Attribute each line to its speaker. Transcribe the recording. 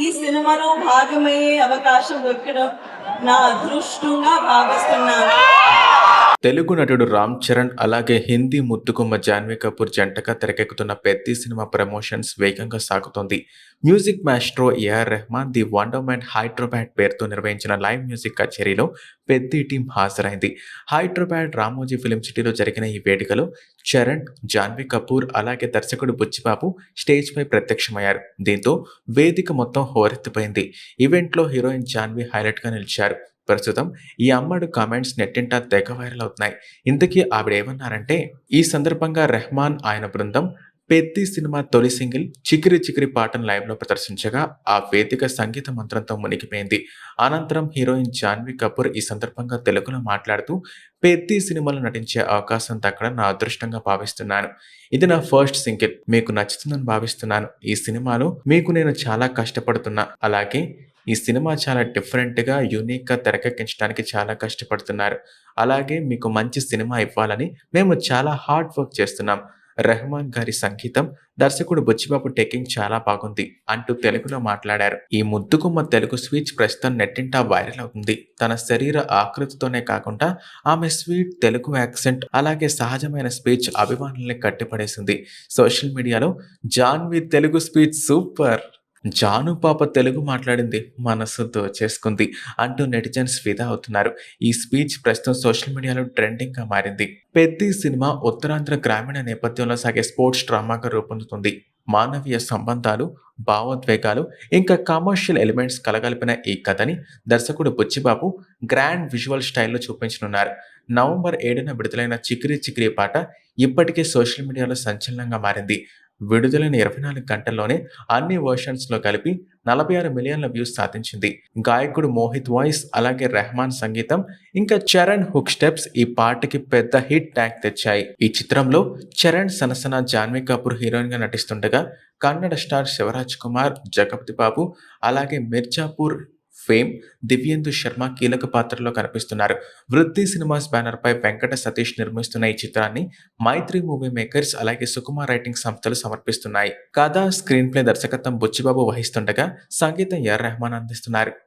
Speaker 1: ఈ సినిమాలో భాగమయ్యే అవకాశం దొరకడం నా అదృష్టంగా భావిస్తున్నాను.
Speaker 2: తెలుగు నటుడు రామ్ చరణ్ అలాగే హిందీ ముత్తుకుమ్మ జాన్వీ కపూర్ జంటగా తెరకెక్కుతున్న పెద్ది సినిమా ప్రమోషన్స్ వేగంగా సాగుతోంది. Music maestro A R Rahman the wonderment హైడ్రోబ్యాట్ పేరుతో నిర్వహించిన లైవ్ మ్యూజిక్ కచేరీలో పెద్ద టీం హాజరైంది. హైడ్రోబ్యాట్ రామోజీ ఫిలిం సిటీలో జరిగిన ఈ వేడుకలో చరణ్ జాన్వీ కపూర్ అలాగే దర్శకుడు బుచ్చిబాబు స్టేజ్పై ప్రత్యక్షమయ్యారు. దీంతో వేదిక మొత్తం హోరెత్తిపోయింది. ఈవెంట్లో హీరోయిన్ జాన్వీ హైలైట్గా నిలిచారు. ప్రస్తుతం ఈ అమ్మడు కామెంట్స్ నెట్టింట తెగ వైరల్ అవుతున్నాయి. ఇంతకీ ఆవిడ ఏమన్నారంటే ఈ సందర్భంగా రెహమాన్ ఆయన బృందం పెద్ది సినిమా తొలి సింగిల్ చికిరి చికిరి పాటను లైవ్లో ప్రదర్శించగా ఆ వేదిక సంగీత మంత్రంతో మునిగిపోయింది. అనంతరం హీరోయిన్ జాన్వీ కపూర్ ఈ సందర్భంగా తెలుగులో మాట్లాడుతూ పెద్ది సినిమాలో నటించే అవకాశం దక్కడం నా అదృష్టంగా భావిస్తున్నాను. ఇది నా ఫస్ట్ సింగిల్. మీకు నచ్చుతుందని భావిస్తున్నాను. ఈ సినిమాలో మీకు నేను చాలా కష్టపడుతున్నా. అలాగే ఈ సినిమా చాలా డిఫరెంట్గా యూనిక్గా తెరకెక్కించడానికి చాలా కష్టపడుతున్నారు. అలాగే మీకు మంచి సినిమా ఇవ్వాలని మేము చాలా హార్డ్ వర్క్ చేస్తున్నాం. రెహమాన్ గారి సంగీతం దర్శకుడు బుచ్చిబాబు టేకింగ్ చాలా బాగుంది అంటూ తెలుగులో మాట్లాడారు. ఈ ముద్దుగుమ్మ తెలుగు స్వీచ్ ప్రస్తుతం నెట్టింటా వైరల్ అవుతుంది. తన శరీర ఆకృతితోనే కాకుండా ఆమె స్వీట్ తెలుగు యాక్సెంట్ అలాగే సహజమైన స్పీచ్ అభిమానుల్ని కట్టిపడేసింది. సోషల్ మీడియాలో జాన్వి తెలుగు స్పీచ్ సూపర్! జాను పాప తెలుగు మాట్లాడింది మనసు దోచేసుకుంది అంటూ నెటిజన్స్ ఫిదా అవుతున్నారు. ఈ స్పీచ్ ప్రస్తుతం సోషల్ మీడియాలో ట్రెండింగ్గా మారింది. పెద్ది సినిమా ఉత్తరాంధ్ర గ్రామీణ నేపథ్యంలో సాగే స్పోర్ట్స్ డ్రామాగా రూపొందుతుంది. మానవీయ సంబంధాలు భావోద్వేగాలు ఇంకా కమర్షియల్ ఎలిమెంట్స్ కలగలిపిన ఈ కథని దర్శకుడు బుచ్చిబాబు గ్రాండ్ విజువల్ స్టైల్లో చూపించనున్నారు. నవంబర్ ఏడున విడుదలైన చికిరి చికిరి పాట ఇప్పటికే సోషల్ మీడియాలో సంచలనంగా మారింది. విడుదలైన ఇరవై నాలుగు గంటల్లోనే అన్ని వర్షన్స్లో కలిపి నలభై ఆరు మిలియన్ల వ్యూస్ సాధించింది. గాయకుడు మోహిత్ వాయిస్ అలాగే రెహమాన్ సంగీతం ఇంకా చరణ్ హుక్ స్టెప్స్ ఈ పాటకి పెద్ద హిట్ ట్యాగ్ తెచ్చాయి. ఈ చిత్రంలో చరణ్ సనసన జాన్వీ కపూర్ హీరోయిన్గా నటిస్తుండగా కన్నడ స్టార్ శివరాజ్ కుమార్ జగపతి బాబు అలాగే మిర్జాపూర్ ఫేమ్ దివ్యేందు శర్మ కీలక పాత్రలో కనిపిస్తున్నారు. వృత్తి సినిమాస్ బ్యానర్ పై వెంకట సతీష్ నిర్మిస్తున్న ఈ చిత్రాన్ని మైత్రి మూవీ మేకర్స్ అలాగే సుకుమార్ రైటింగ్ సంస్థలు సమర్పిస్తున్నాయి. కథ స్క్రీన్ ప్లే దర్శకత్వం బుచ్చిబాబు వహిస్తుండగా సంగీతం ఎర్ రెహమాన్ అందిస్తున్నారు.